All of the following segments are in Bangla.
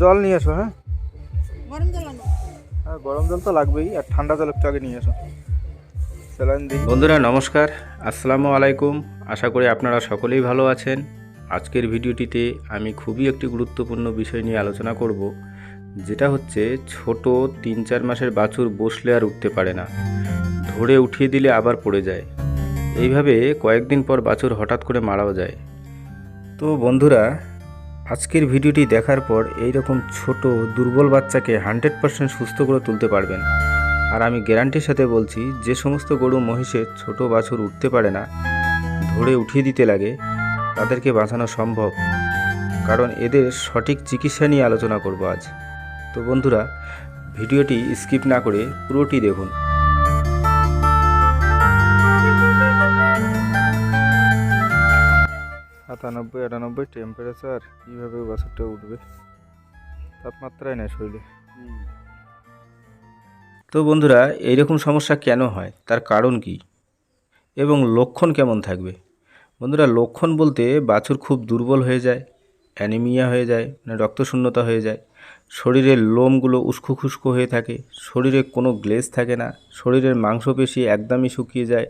জল নিয়ে এসো হ্যাঁ? গরম জল আনো। হ্যাঁ গরম জল তো লাগবেই আর ঠান্ডা জল একটু আগে নিয়ে এসো বন্ধুরা নমস্কার। আসসালামু আলাইকুম। আশা করি আপনারা সকলেই ভালো আছেন। আজকের ভিডিওটিতে আমি খুবই একটি গুরুত্বপূর্ণ বিষয় নিয়ে আলোচনা করব যেটা হচ্ছে ছোট তিন চার মাসের বাছুর বসলে আর উঠতে পারে না। ধরে উঠিয়ে দিলে আবার পড়ে যায়। এইভাবে কয়েকদিন পর বাছুর হঠাৎ করে মারাও যায়। তো বন্ধুরা, আজকের ভিডিওটি দেখার পর এই রকম ছোট দুর্বল বাচ্চাকে হান্ড্রেড পার্সেন্ট সুস্থ করে তুলতে পারবেন। আর আমি গ্যারান্টির সাথে বলছি, যে সমস্ত গরু মহিষের ছোট বাছুর উঠতে পারে না, ধরে উঠিয়ে দিতে লাগে, তাদেরকে বাঁচানো সম্ভব। কারণ এদের সঠিক চিকিৎসা নিয়ে আলোচনা করব আজ। তো বন্ধুরা, ভিডিওটি স্কিপ না করে পুরোটি দেখুন। সাতানব্বই আটানব্বই টেম্পারেচার কীভাবে বাছুরটা উঠবে? তাপমাত্রায় নেয় শরীরে? তো বন্ধুরা এইরকম সমস্যা কেন হয়? তার কারণ কি? এবং লক্ষণ কেমন থাকবে? বন্ধুরা লক্ষণ বলতে বাছুর খুব দুর্বল হয়ে যায় অ্যানিমিয়া হয়ে যায় মানে রক্তশূন্যতা হয়ে যায়। শরীরের লোমগুলো উস্কো খুস্কো হয়ে থাকে শরীরে কোনো গ্লেজ থাকে না শরীরের মাংসপেশি একদমই শুকিয়ে যায়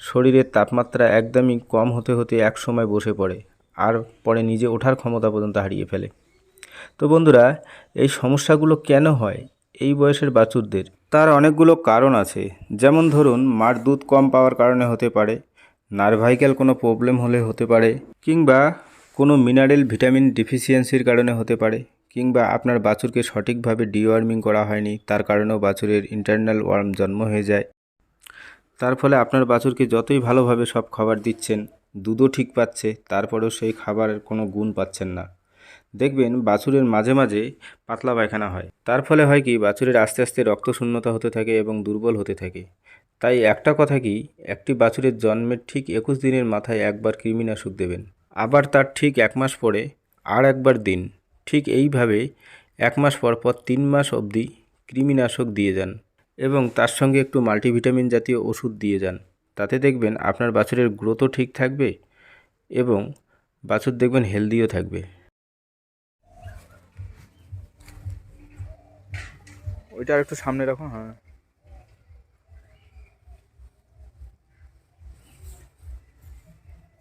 শরীরের তাপমাত্রা একদমই কম হতে হতে এক সময় বসে পড়ে, আর পরে নিজে ওঠার ক্ষমতা পর্যন্ত হারিয়ে ফেলে। তো বন্ধুরা, এই সমস্যাগুলো কেন হয়? এই বয়সের বাছুরদের। তার অনেকগুলো কারণ আছে। যেমন ধরুন, মার দুধ কম পাওয়ার কারণে হতে পারে নার্ভাইক্যাল কোনো প্রবলেম হলে হতে পারে, কিংবা কোনো মিনারেল ভিটামিন ডিফিসিয়েন্সির কারণে হতে পারে, কিংবা আপনার বাছুরকে সঠিকভাবে ডিওয়ার্মিং করা হয়নি, তার কারণেও বাছুরের ইন্টারনাল ওয়ার্ম জন্ম হয়ে যায়। তার ফলে আপনার বাছুরকে যতই ভালোভাবে সব খাবার দিচ্ছেন, দুধও ঠিক পাচ্ছে, তারপরেও সেই খাবারের কোনো গুণ পাচ্ছেন না। দেখবেন বাছুরের মাঝে মাঝে পাতলা পায়খানা হয়। তার ফলে হয় কি, বাছুরের আস্তে আস্তে রক্তশূন্যতা হতে থাকে এবং দুর্বল হতে থাকে। তাই একটা কথা কি, একটি বাছুরের জন্মের ঠিক একুশ দিনের মাথায় একবার কৃমিনাশক দেবেন। আবার তার ঠিক এক মাস পরে আর একবার দিন। ঠিক এইভাবে এক মাস পর পর তিন মাস অবধি কৃমিনাশক দিয়ে যান। এবং তার সঙ্গে একটু মাল্টিভিটামিন জাতীয় ওষুধ দিয়ে যান। তাতে দেখবেন আপনার বাছুরের গ্রোথও ঠিক থাকবে এবং বাছুর দেখবেন হেলদিও থাকবে। ওইটা আর একটু সামনে রাখো হ্যাঁ।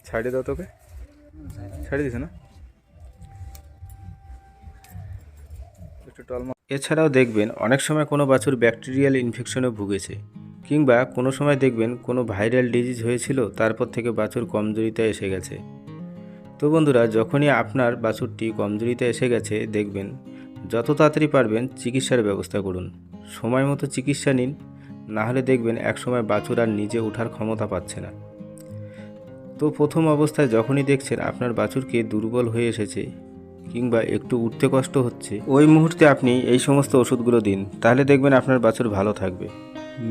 ছাড়িয়ে দাও তোকে। ছাড়িয়ে দিছে না? একটু টলমা এছাড়াও দেখবেন অনেক সময় কোনো বাছুর ব্যাকটেরিয়াল ইনফেকশনে ভুগেছে, কিংবা কোনো সময় দেখবেন কোনো ভাইরাল ডিজিজ হয়েছিল, তারপর থেকে বাছুর কমজোরিতে এসে গেছে। তো বন্ধুরা, যখনই আপনার বাছুরটি কমজোরিতে এসে গেছে, দেখবেন যত তাড়াতাড়ি পারবেন চিকিৎসার ব্যবস্থা করুন। সময় মতো চিকিৎসা নিন, না হলে দেখবেন একসময় বাছুর আর নিজে ওঠার ক্ষমতা পাচ্ছে না। তো প্রথম অবস্থায় যখনই দেখছেন আপনার বাছুরকে দুর্বল হয়ে এসেছে কিংবা একটু উঠতে কষ্ট হচ্ছে, ওই মুহূর্তে আপনি এই সমস্ত ওষুধগুলো দিন, তাহলে দেখবেন আপনার বাছুর ভালো থাকবে।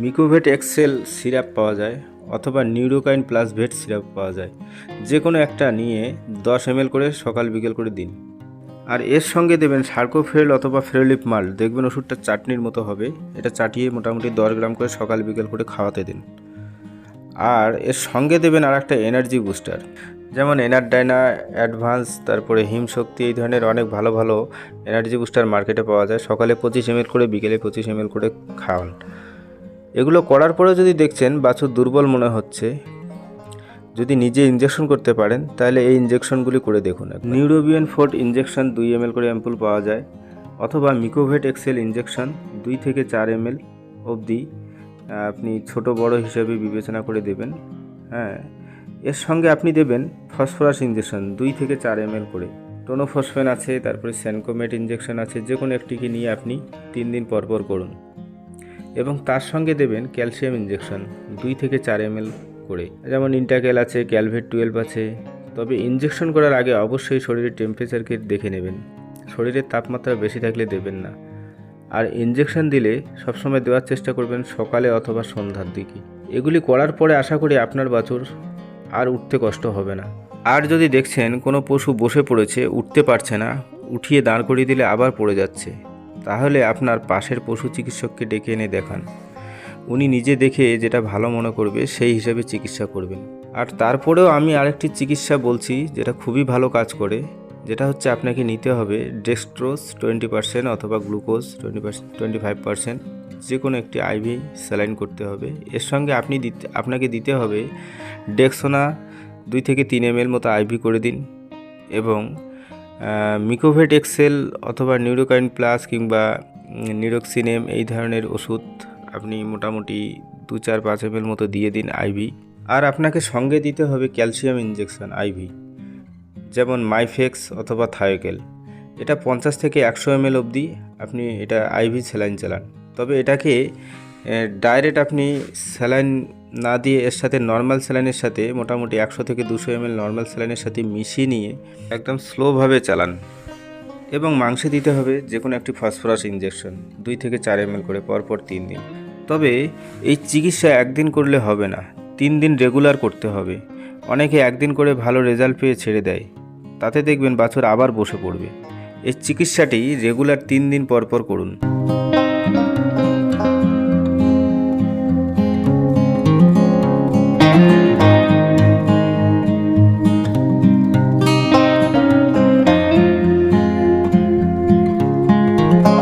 মিকোভেট এক্সেল সিরাপ পাওয়া যায়, অথবা নিউরোকাইন প্লাস ভেট সিরাপ পাওয়া যায়। যে কোনো একটা নিয়ে দশ এম করে সকাল বিকেল করে দিন। আর এর সঙ্গে দেবেন সার্কোফেরল অথবা ফেরোলিপ মাল দেখবেন ওষুধটা চাটনির মতো হবে, এটা চাটিয়ে মোটামুটি দশ গ্রাম করে সকাল বিকেল করে খাওয়াতে দিন। আর এর সঙ্গে দেবেন আর একটা এনার্জি বুস্টার যেমন এনারডাইনা অ্যাডভান্স তারপরে হিমশক্তি এই ধরনের অনেক ভালো ভালো এনার্জি বুস্টার মার্কেটে পাওয়া যায়। সকালে পঁচিশ এম করে, বিকেলে পঁচিশ এম করে খাওয়ান। এগুলো করার পরেও যদি দেখছেন, বাছুর দুর্বল মনে হচ্ছে, যদি নিজে ইঞ্জেকশন করতে পারেন, তাহলে এই ইঞ্জেকশনগুলি করে দেখুন নিউরোবিয়ান ফোর্ট ইঞ্জেকশন দুই এম করে অ্যাম্পুল পাওয়া যায়, অথবা মিকোভেট এক্সেল ইঞ্জেকশন দুই থেকে চার এম এল অবধি আপনি ছোট বড় হিসেবে বিবেচনা করে দেবেন হ্যাঁ। এর সঙ্গে আপনি দেবেন ফসফরাস ইঞ্জেকশন দুই থেকে চার এম করে। টোনোফসফেন আছে, তারপরে স্যানকোমেট ইঞ্জেকশন আছে, যে কোনো একটিকে নিয়ে আপনি তিন দিন পর পর করুন। এবং তার সঙ্গে দেবেন ক্যালসিয়াম ইঞ্জেকশন দুই থেকে চার এম করে। যেমন ইন্টাকেল আছে, ক্যালভেট টুয়েলভ আছে। তবে ইঞ্জেকশন করার আগে অবশ্যই শরীরের টেম্পারেচারকে দেখে নেবেন। শরীরের তাপমাত্রা বেশি থাকলে দেবেন না। আর ইঞ্জেকশন দিলে সবসময় দেওয়ার চেষ্টা করবেন সকালে অথবা সন্ধ্যার দিকে। এগুলি করার পরে আশা করি আপনার বাছুর আর উঠতে কষ্ট হবে না। আর যদি দেখছেন কোনো পশু বসে পড়েছে, উঠতে পারছে না, উঠিয়ে দাঁড় করিয়ে দিলে আবার পড়ে যাচ্ছে, তাহলে আপনার পাশের পশু চিকিৎসককে ডেকে এনে দেখান। উনি নিজে দেখে যেটা ভালো মনে করবে, সেই হিসাবে চিকিৎসা করবেন। আর তারপরেও আমি আরেকটি চিকিৎসা বলছি, যেটা খুবই ভালো কাজ করে, যেটা হচ্ছে আপনাকে নিতে হবে ডেক্সট্রোজ টোয়েন্টি পার্সেন্ট অথবা glucose twenty percent, twenty five percent যে কোনো একটি আইভি স্যালাইন করতে হবে। এর সঙ্গে আপনি দিতে, আপনাকে দিতে হবে ডেক্সোনা দুই থেকে তিন এম এল মতো আইভি করে দিন এবং মিকোভেট এক্সেল অথবা নিউরোকাইন প্লাস কিংবা নিরোক্সিনেম এই ধরনের ওষুধ আপনি মোটামুটি দু চার পাঁচ এম মতো দিয়ে দিন আইভি আর আপনাকে সঙ্গে দিতে হবে ক্যালসিয়াম ইঞ্জেকশন আইভি যেমন মাইফেক্স অথবা থায়োকেল এটা পঞ্চাশ থেকে একশো এম অবধি আপনি এটা আইভি স্যালাইন চালান। তবে এটাকে ডাইরেক্ট আপনি স্যালাইন না দিয়ে এর সাথে নর্মাল স্যালাইনের সাথে মোটামুটি একশো থেকে দুশো এমএল নর্মাল স্যালাইনের সাথে মিশিয়ে নিয়ে একদম স্লোভাবে চালান। এবং মাংসে দিতে হবে যে কোনো একটি ফসফরাস ইঞ্জেকশন দুই থেকে চার এম করে পরপর তিন দিন। তবে এই চিকিৎসা একদিন করলে হবে না, তিন দিন রেগুলার করতে হবে। অনেকে একদিন করে ভালো রেজাল্ট পেয়ে ছেড়ে দেয়। তাতে দেখবেন বাছুর আবার বসে পড়বে। এই চিকিৎসাটি রেগুলার তিন দিন পর পর করুন।